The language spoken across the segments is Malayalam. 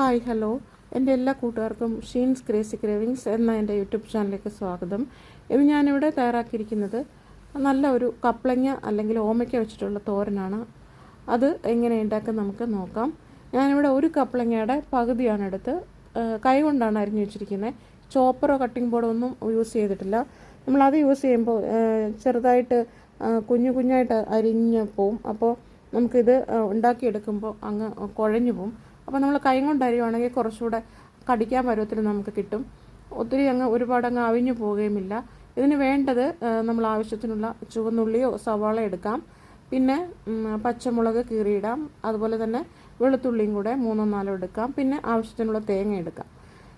ഹായ് ഹലോ എന്റെ എല്ലാ കൂട്ടുകാർക്കും ഷീൻസ് ക്രേസി ക്രേവിങ്സ് എന്ന എന്റെ യൂട്യൂബ് ചാനലിലേക്ക് സ്വാഗതം. ഇന്ന് ഞാനിവിടെ തയ്യാറാക്കിയിരിക്കുന്നത് നല്ല ഒരു കപ്ലങ്ങ അല്ലെങ്കിൽ ഓമയ്ക്ക വെച്ചിട്ടുള്ള തോരനാണ്. അത് എങ്ങനെ ഉണ്ടാക്കാൻ നമുക്ക് നോക്കാം. ഞാനിവിടെ ഒരു കപ്ലങ്ങയുടെ പകുതിയാണ് എടുത്ത് കൈ കൊണ്ടാണ് അരിഞ്ഞു വെച്ചിരിക്കുന്നത്. ചോപ്പറോ കട്ടിംഗ് ബോർഡോ ഒന്നും യൂസ് ചെയ്തിട്ടില്ല. നമ്മളത് യൂസ് ചെയ്യുമ്പോൾ ചെറുതായിട്ട് കുഞ്ഞു കുഞ്ഞായിട്ട് അരിഞ്ഞ് പോവും. അപ്പോൾ നമുക്കിത് ഉണ്ടാക്കിയെടുക്കുമ്പോൾ അങ്ങ് കുഴഞ്ഞു പോവും. അപ്പോൾ നമ്മൾ കൈ കൊണ്ട് അരിയുവാണെങ്കിൽ കുറച്ചുകൂടെ കടിക്കാൻ പരുവത്തിൽ നമുക്ക് കിട്ടും. ഒത്തിരി അങ്ങ് ഒരുപാട് അങ്ങ് അവിഞ്ഞു പോവുകയുമില്ല. ഇതിന് വേണ്ടത് നമ്മൾ ആവശ്യത്തിനുള്ള ചുവന്നുള്ളിയോ സവാള എടുക്കാം. പിന്നെ പച്ചമുളക് കീറിയിടാം. അതുപോലെ തന്നെ വെളുത്തുള്ളിയും കൂടെ മൂന്നോ നാലോ എടുക്കാം. പിന്നെ ആവശ്യത്തിനുള്ള തേങ്ങ എടുക്കാം.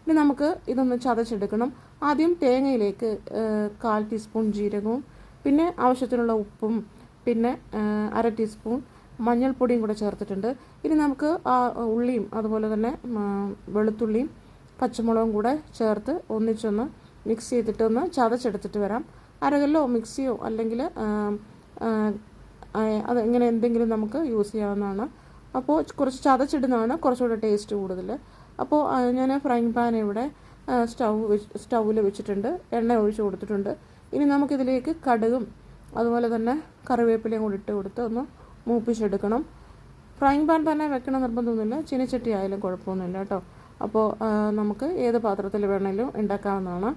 ഇനി നമുക്ക് ഇതൊന്ന് ചതച്ചെടുക്കണം. ആദ്യം തേങ്ങയിലേക്ക് കാൽ ടീസ്പൂൺ ജീരകവും പിന്നെ ആവശ്യത്തിനുള്ള ഉപ്പും പിന്നെ അര ടീസ്പൂൺ മഞ്ഞൾപ്പൊടിയും കൂടെ ചേർത്തിട്ടുണ്ട്. ഇനി നമുക്ക് ആ ഉള്ളിയും അതുപോലെ തന്നെ വെളുത്തുള്ളിയും പച്ചമുളകും കൂടെ ചേർത്ത് ഒന്നിച്ചൊന്ന് മിക്സ് ചെയ്തിട്ട് ഒന്ന് ചതച്ചെടുത്തിട്ട് വരാം. അരകല്ലോ മിക്സിയോ അല്ലെങ്കിൽ അത് ഇങ്ങനെ എന്തെങ്കിലും നമുക്ക് യൂസ് ചെയ്യാവുന്നതാണ്. അപ്പോൾ കുറച്ച് ചതച്ചിടുന്നതാണ് കുറച്ചുകൂടെ ടേസ്റ്റ് കൂടുതൽ. അപ്പോൾ ഞാൻ ഫ്രൈങ് പാൻ ഇവിടെ സ്റ്റൗ സ്റ്റൗവിൽ വെച്ചിട്ടുണ്ട്. എണ്ണ ഒഴിച്ച് കൊടുത്തിട്ടുണ്ട്. ഇനി നമുക്കിതിലേക്ക് കടുകും അതുപോലെ തന്നെ കറിവേപ്പിലയും കൂടി ഇട്ട് കൊടുത്ത് ഒന്ന് മൂപ്പിച്ചെടുക്കണം. ഫ്രൈങ് പാൻ തന്നെ വെക്കണം നിർബന്ധമൊന്നുമില്ല ചീനച്ചട്ടി ആയാലും കുഴപ്പമൊന്നുമില്ല കേട്ടോ. അപ്പോൾ നമുക്ക് ഏത് പാത്രത്തിൽ വേണമെങ്കിലും ഉണ്ടാക്കാവുന്നതാണ്.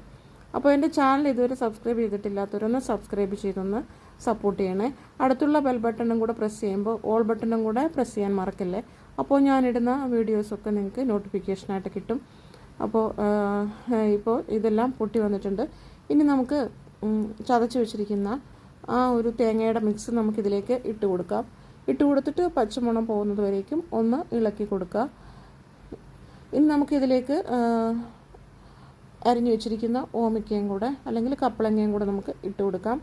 അപ്പോൾ എന്റെ ചാനൽ ഇതുവരെ സബ്സ്ക്രൈബ് ചെയ്തിട്ടില്ലാത്തവരൊന്ന് സബ്സ്ക്രൈബ് ചെയ്തൊന്ന് സപ്പോർട്ട് ചെയ്യണേ. അടുത്തുള്ള ബെൽ ബട്ടണും കൂടെ പ്രസ് ചെയ്യുമ്പോൾ ഓൾ ബട്ടണും കൂടെ പ്രസ് ചെയ്യാൻ മറക്കല്ലേ? അപ്പോൾ ഞാനിടുന്ന വീഡിയോസൊക്കെ നിങ്ങൾക്ക് നോട്ടിഫിക്കേഷനായിട്ട് കിട്ടും. അപ്പോൾ ഇപ്പോൾ ഇതെല്ലാം പൊട്ടി വന്നിട്ടുണ്ട്. ഇനി നമുക്ക് ചതച്ച് വെച്ചിരിക്കുന്ന ആ ഒരു തേങ്ങയുടെ മിക്സ് നമുക്കിതിലേക്ക് ഇട്ട് കൊടുക്കാം. ഇട്ട് കൊടുത്തിട്ട് പച്ചമണം പോകുന്നത് വരേക്കും ഒന്ന് ഇളക്കി കൊടുക്കുക. ഇനി നമുക്കിതിലേക്ക് അരിഞ്ഞു വെച്ചിരിക്കുന്ന ഓമിക്കയും കൂടെ അല്ലെങ്കിൽ കപ്പളങ്ങയും കൂടെ നമുക്ക് ഇട്ട് കൊടുക്കാം.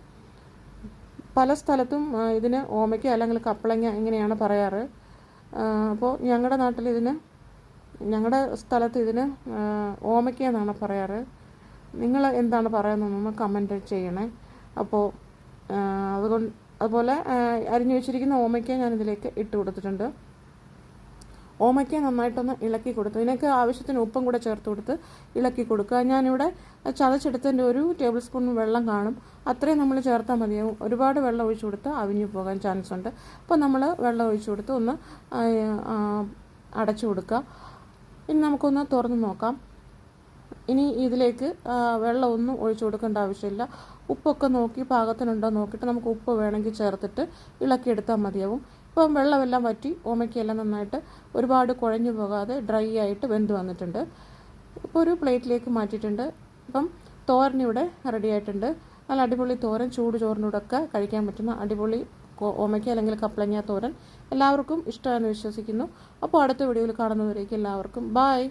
പല സ്ഥലത്തും ഇതിന് ഓമയ്ക്ക അല്ലെങ്കിൽ കപ്പളങ്ങ ഇങ്ങനെയാണ് പറയാറ്. അപ്പോൾ ഞങ്ങളുടെ നാട്ടിൽ ഇതിന് ഞങ്ങളുടെ സ്ഥലത്ത് ഇതിന് ഓമയ്ക്ക എന്നാണ് പറയാറ്. നിങ്ങൾ എന്താണ് പറയുന്നതെന്ന് കമന്റ് ചെയ്യണേ. അപ്പോൾ അതുകൊണ്ട് അതുപോലെ അരിഞ്ഞു വെച്ചിരിക്കുന്ന ഓമയ്ക്ക ഞാനിതിലേക്ക് ഇട്ട് കൊടുത്തിട്ടുണ്ട്. ഓമയ്ക്ക നന്നായിട്ടൊന്ന് ഇളക്കി കൊടുത്തു. ഇതിനൊക്കെ ആവശ്യത്തിന് ഉപ്പും കൂടെ ചേർത്ത് കൊടുത്ത് ഇളക്കി കൊടുക്കുക. ഞാനിവിടെ ചതച്ചെടുത്തതിന്റെ ഒരു ടേബിൾ സ്പൂൺ വെള്ളം കാണും. അത്രയും നമ്മൾ ചേർത്താൽ മതിയാവും ഒരുപാട് വെള്ളം ഒഴിച്ചു കൊടുത്ത് അവിഞ്ഞു പോകാൻ ചാൻസ് ഉണ്ട്. അപ്പോൾ നമ്മൾ വെള്ളം ഒഴിച്ചു കൊടുത്ത് ഒന്ന് അടച്ചു കൊടുക്കുക. ഇനി നമുക്കൊന്ന് തുറന്ന് നോക്കാം. ഇനി ഇതിലേക്ക് വെള്ളമൊന്നും ഒഴിച്ചു കൊടുക്കേണ്ട ആവശ്യമില്ല. ഉപ്പൊക്കെ നോക്കി പാകത്തിനുണ്ടോ നോക്കിയിട്ട് നമുക്ക് ഉപ്പ് വേണമെങ്കിൽ ചേർത്തിട്ട് ഇളക്കിയെടുത്താൽ മതിയാവും. ഇപ്പം വെള്ളമെല്ലാം വറ്റി ഓമയ്ക്കെല്ലാം നന്നായിട്ട് ഒരുപാട് കുഴഞ്ഞു പോകാതെ ഡ്രൈ ആയിട്ട് വെന്ത് വന്നിട്ടുണ്ട്. ഇപ്പോൾ ഒരു പ്ലേറ്റിലേക്ക് മാറ്റിയിട്ടുണ്ട്. ഇപ്പം തോരൻ ഇവിടെ റെഡി ആയിട്ടുണ്ട്. നല്ല അടിപൊളി തോരൻ ചൂട് ചോറിനോടൊക്കെ കഴിക്കാൻ പറ്റുന്ന അടിപൊളി ഓമയ്ക്ക അല്ലെങ്കിൽ കപ്പളങ്ങ തോരൻ. എല്ലാവർക്കും ഇഷ്ടമാണെന്ന് വിശ്വസിക്കുന്നു. അപ്പോൾ അടുത്ത വീഡിയോയിൽ കാണുന്നവരേക്ക് എല്ലാവർക്കും ബായ്